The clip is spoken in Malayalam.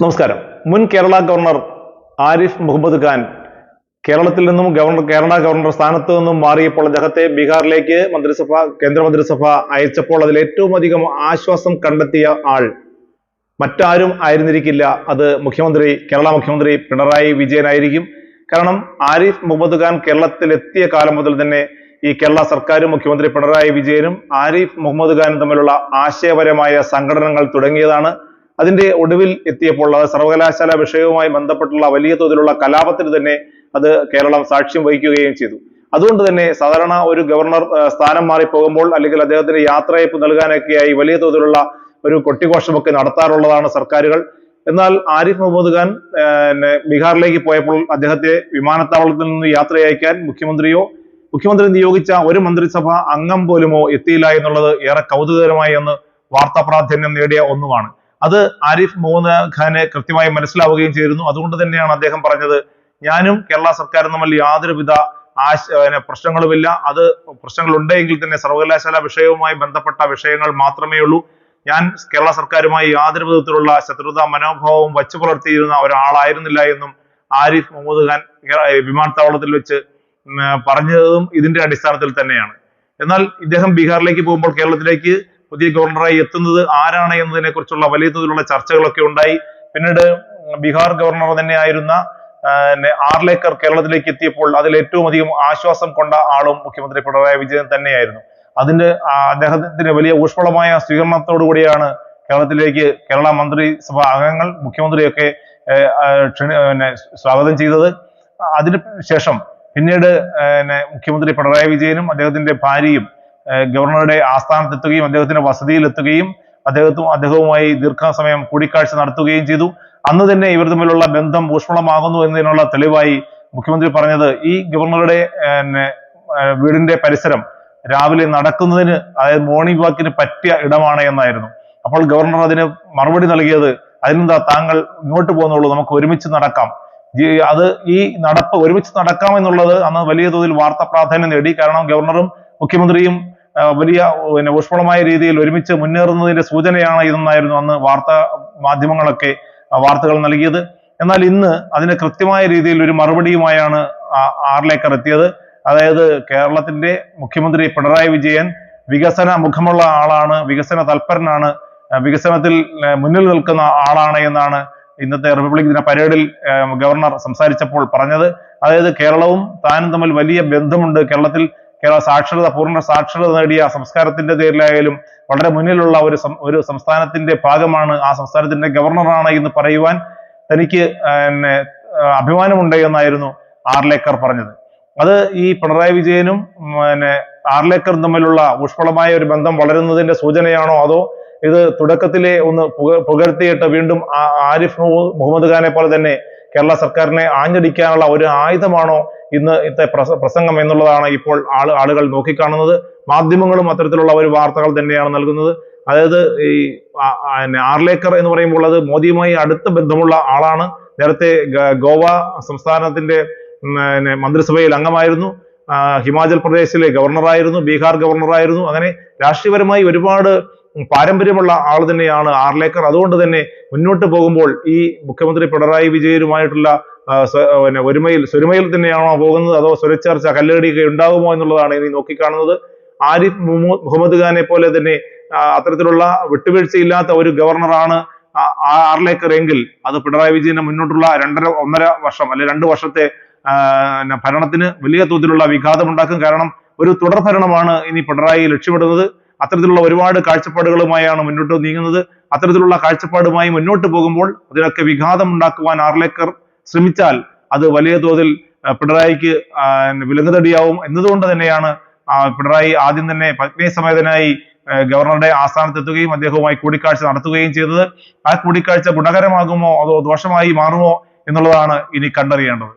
നമസ്കാരം. മുൻ കേരള ഗവർണർ ആരിഫ് മുഹമ്മദ് ഖാൻ കേരളത്തിൽ നിന്നും ഗവർണർ കേരള ഗവർണർ സ്ഥാനത്ത് നിന്നും മാറിയപ്പോൾ അദ്ദേഹത്തെ ബീഹാറിലേക്ക് മന്ത്രിസഭ കേന്ദ്രമന്ത്രിസഭ അയച്ചപ്പോൾ അതിൽ ഏറ്റവും അധികം ആശ്വാസം കണ്ടെത്തിയ ആൾ മറ്റാരും ആയിരുന്നിരിക്കില്ല. അത് മുഖ്യമന്ത്രി കേരള മുഖ്യമന്ത്രി പിണറായി വിജയനായിരിക്കും കാരണം ആരിഫ് മുഹമ്മദ് ഖാൻ കേരളത്തിൽ എത്തിയ കാലം മുതൽ തന്നെ ഈ കേരള സർക്കാരും മുഖ്യമന്ത്രി പിണറായി വിജയനും ആരിഫ് മുഹമ്മദ് ഖാനും തമ്മിലുള്ള ആശയപരമായ സംഘടനകൾ തുടങ്ങിയതാണ്. അതിന്റെ ഒടുവിൽ എത്തിയപ്പോൾ സർവകലാശാല വിഷയവുമായി ബന്ധപ്പെട്ടുള്ള വലിയ തോതിലുള്ള കലാപത്തിന് തന്നെ അത് കേരളം സാക്ഷ്യം വഹിക്കുകയും ചെയ്തു. അതുകൊണ്ട് തന്നെ സാധാരണ ഒരു ഗവർണർ സ്ഥാനം മാറി പോകുമ്പോൾ അല്ലെങ്കിൽ അദ്ദേഹത്തിന് യാത്രയപ്പ് നൽകാനൊക്കെയായി വലിയ തോതിലുള്ള ഒരു കൊട്ടിഘോഷമൊക്കെ നടത്താറുള്ളതാണ് സർക്കാരുകൾ. എന്നാൽ ആരിഫ് മുഹമ്മദ് ഖാൻ ബീഹാറിലേക്ക് പോയപ്പോൾ അദ്ദേഹത്തെ വിമാനത്താവളത്തിൽ നിന്ന് യാത്രയയക്കാൻ മുഖ്യമന്ത്രിയോ മുഖ്യമന്ത്രി നിയോഗിച്ച ഒരു മന്ത്രിസഭ അംഗം പോലുമോ എത്തിയില്ല എന്നുള്ളത് ഏറെ കൗതുകകരമായി എന്ന് വാർത്താ പ്രാധാന്യം നേടിയ ഒന്നുമാണ്. അത് ആരിഫ് മുഹമ്മദ് ഖാന് കൃത്യമായി മനസ്സിലാവുകയും ചെയ്തിരുന്നു. അതുകൊണ്ട് തന്നെയാണ് അദ്ദേഹം പറഞ്ഞത് ഞാനും കേരള സർക്കാരും തമ്മിൽ യാതൊരുവിധ ആശ പ്രശ്നങ്ങളുമില്ല. അത് പ്രശ്നങ്ങൾ ഉണ്ടെങ്കിൽ തന്നെ സർവകലാശാല വിഷയവുമായി ബന്ധപ്പെട്ട വിഷയങ്ങൾ മാത്രമേ ഉള്ളൂ. ഞാൻ കേരള സർക്കാരുമായി യാതൊരു വിധത്തിലുള്ള ശത്രുത മനോഭാവവും വച്ചു പുലർത്തിയിരുന്ന ഒരാളായിരുന്നില്ല എന്നും ആരിഫ് മുഹമ്മദ് ഖാൻ വിമാനത്താവളത്തിൽ വെച്ച് പറഞ്ഞതും ഇതിന്റെ അടിസ്ഥാനത്തിൽ തന്നെയാണ്. എന്നാൽ ഇദ്ദേഹം ബീഹാറിലേക്ക് പോകുമ്പോൾ കേരളത്തിലേക്ക് പുതിയ ഗവർണറായി എത്തുന്നത് ആരാണ് എന്നതിനെ കുറിച്ചുള്ള വലിയ തോതിലുള്ള ചർച്ചകളൊക്കെ ഉണ്ടായി. പിന്നീട് ബീഹാർ ഗവർണർ തന്നെ ആയിരുന്ന ആർലേക്കർ കേരളത്തിലേക്ക് എത്തിയപ്പോൾ അതിൽ ഏറ്റവും അധികം ആശ്വാസം കൊണ്ട ആളും മുഖ്യമന്ത്രി പിണറായി വിജയൻ തന്നെയായിരുന്നു. അതിന്റെ അദ്ദേഹത്തിന്റെ അദ്ദേഹത്തിന് വലിയ ഊഷ്മളമായ സ്വീകരണത്തോടുകൂടിയാണ് കേരളത്തിലേക്ക് കേരള മന്ത്രിസഭ അംഗങ്ങൾ മുഖ്യമന്ത്രിയൊക്കെ പിന്നെ സ്വാഗതം ചെയ്തത്. അതിന് ശേഷം പിന്നീട് മുഖ്യമന്ത്രി പിണറായി വിജയനും അദ്ദേഹത്തിന്റെ ഭാര്യയും ഗവർണറുടെ ആസ്ഥാനത്തെത്തുകയും അദ്ദേഹത്തിന്റെ വസതിയിൽ എത്തുകയും അദ്ദേഹത്തും അദ്ദേഹവുമായി ദീർഘസമയം കൂടിക്കാഴ്ച നടത്തുകയും ചെയ്തു. അന്ന് തന്നെ ഇവർ തമ്മിലുള്ള ബന്ധം ഊഷ്മളമാകുന്നു എന്നതിനുള്ള തെളിവായി മുഖ്യമന്ത്രി പറഞ്ഞത് ഈ ഗവർണറുടെ വീടിന്റെ പരിസരം രാവിലെ നടക്കുന്നതിന് അതായത് മോർണിംഗ് വാക്കിന് പറ്റിയ ഇടമാണ് എന്നായിരുന്നു. അപ്പോൾ ഗവർണർ അതിന് മറുപടി നൽകിയത് അതിനെന്താ താങ്കൾ ഇങ്ങോട്ട് പോകുന്നുള്ളൂ നമുക്ക് ഒരുമിച്ച് നടക്കാം. അത് ഈ നടപ്പ് ഒരുമിച്ച് നടക്കാം എന്നുള്ളത് അന്ന് വലിയ തോതിൽ വാർത്താ പ്രാധാന്യം നേടി. കാരണം ഗവർണറും മുഖ്യമന്ത്രിയും വലിയ പിന്നെ ഊഷ്മളമായ രീതിയിൽ ഒരുമിച്ച് മുന്നേറുന്നതിന്റെ സൂചനയാണ് ഇതെന്നായിരുന്നു അന്ന് വാർത്താ മാധ്യമങ്ങളൊക്കെ വാർത്തകൾ നൽകിയത്. എന്നാൽ ഇന്ന് അതിന് കൃത്യമായ രീതിയിൽ ഒരു മറുപടിയുമായാണ് ആ- ആർലേക്കർ എത്തിയത്. അതായത് കേരളത്തിന്റെ മുഖ്യമന്ത്രി പിണറായി വിജയൻ വികസന മുഖമുള്ള ആളാണ് വികസന തൽപരനാണ് വികസനത്തിൽ മുന്നിൽ നിൽക്കുന്ന ആളാണ് എന്നാണ് ഇന്നത്തെ റിപ്പബ്ലിക് ദിന പരേഡിൽ ഗവർണർ സംസാരിച്ചപ്പോൾ പറഞ്ഞത്. അതായത് കേരളവും താനും തമ്മിൽ വലിയ ബന്ധമുണ്ട്. കേരളത്തിൽ കേരള സാക്ഷരത പൂർണ സാക്ഷരത നേടിയ സംസ്കാരത്തിന്റെ പേരിലായാലും വളരെ മുന്നിലുള്ള ഒരു ഒരു സംസ്ഥാനത്തിന്റെ ഭാഗമാണ് ആ സംസ്ഥാനത്തിന്റെ ഗവർണറാണ് എന്ന് പറയുവാൻ തനിക്ക് പിന്നെ അഭിമാനമുണ്ട് എന്നായിരുന്നു ആർലേക്കർ പറഞ്ഞത്. അത് ഈ പിണറായി വിജയനും പിന്നെ ആർലേക്കറും തമ്മിലുള്ള ഊഷ്മളമായ ഒരു ബന്ധം വളരുന്നതിന്റെ സൂചനയാണോ അതോ ഇത് തുടക്കത്തിലെ ഒന്ന് പുക- പുകഴ്ത്തിയിട്ട് വീണ്ടും ആരിഫ് മുഹ- മുഹമ്മദ് ഖാനെ പോലെ തന്നെ കേരള സർക്കാരിനെ ആഞ്ഞടിക്കാനുള്ള ഒരു ആയുധമാണോ ഇന്ന് ഇത്തെ പ്രസ- പ്രസംഗം എന്നുള്ളതാണ് ഇപ്പോൾ ആൾ ആളുകൾ നോക്കിക്കാണുന്നത്. മാധ്യമങ്ങളും അത്തരത്തിലുള്ള ഒരു വാർത്തകൾ തന്നെയാണ് നൽകുന്നത്. അതായത് ഈ ആർലേക്കർ എന്ന് പറയുമ്പോൾ അത് മോദിയുമായി അടുത്ത ബന്ധമുള്ള ആളാണ്. നേരത്തെ ഗോവ സംസ്ഥാനത്തിന്റെ മന്ത്രിസഭയിൽ അംഗമായിരുന്നു. ഹിമാചൽ പ്രദേശിലെ ഗവർണറായിരുന്നു ബീഹാർ ഗവർണറായിരുന്നു. അങ്ങനെ രാഷ്ട്രീയപരമായി ഒരുപാട് പാരമ്പര്യമുള്ള ആൾ തന്നെയാണ് ആർലേക്കർ. അതുകൊണ്ട് തന്നെ മുന്നോട്ട് പോകുമ്പോൾ ഈ മുഖ്യമന്ത്രി പിണറായി വിജയനുമായിട്ടുള്ള പിന്നെ ഒരുമയിൽ സ്വരുമയിൽ തന്നെയാണോ പോകുന്നത്? അതോ സ്വരച്ചേർച്ച കല്ലടിയൊക്കെ ഉണ്ടാകുമോ എന്നുള്ളതാണ് ഇനി നോക്കിക്കാണുന്നത്. ആരിഫ് മുഹമ്മദ് ഖാനെ പോലെ തന്നെ അത്തരത്തിലുള്ള വിട്ടുവീഴ്ചയില്ലാത്ത ഒരു ഗവർണറാണ് ആറിലേക്കർ എങ്കിൽ അത് പിണറായി വിജയന് മുന്നോട്ടുള്ള രണ്ടര ഒന്നര വർഷം അല്ലെ രണ്ട് വർഷത്തെ ഭരണത്തിന് വലിയ തോതിലുള്ള വിഘാതം ഉണ്ടാക്കും കാരണം ഒരു തുടർ ഭരണമാണ് ഇനി പിണറായി ലക്ഷ്യമിടുന്നത്. അത്തരത്തിലുള്ള ഒരുപാട് കാഴ്ചപ്പാടുകളുമായാണ് മുന്നോട്ട് നീങ്ങുന്നത്. അത്തരത്തിലുള്ള കാഴ്ചപ്പാടുമായി മുന്നോട്ട് പോകുമ്പോൾ അതിനൊക്കെ വിഘാതം ഉണ്ടാക്കുവാൻ ആർലേക്കർ ശ്രമിച്ചാൽ അത് വലിയ തോതിൽ പിണറായിക്ക് വിലങ്ങുതടിയാവും എന്നതുകൊണ്ട് തന്നെയാണ് പിണറായി ആദ്യം തന്നെ പത്നി സമേതനായി ഗവർണറുടെ ആസ്ഥാനത്തെത്തുകയും അദ്ദേഹവുമായി കൂടിക്കാഴ്ച നടത്തുകയും ചെയ്തത്. ആ കൂടിക്കാഴ്ച ഗുണകരമാകുമോ അതോ ദോഷമായി മാറുമോ എന്നുള്ളതാണ് ഇനി കണ്ടറിയേണ്ടത്.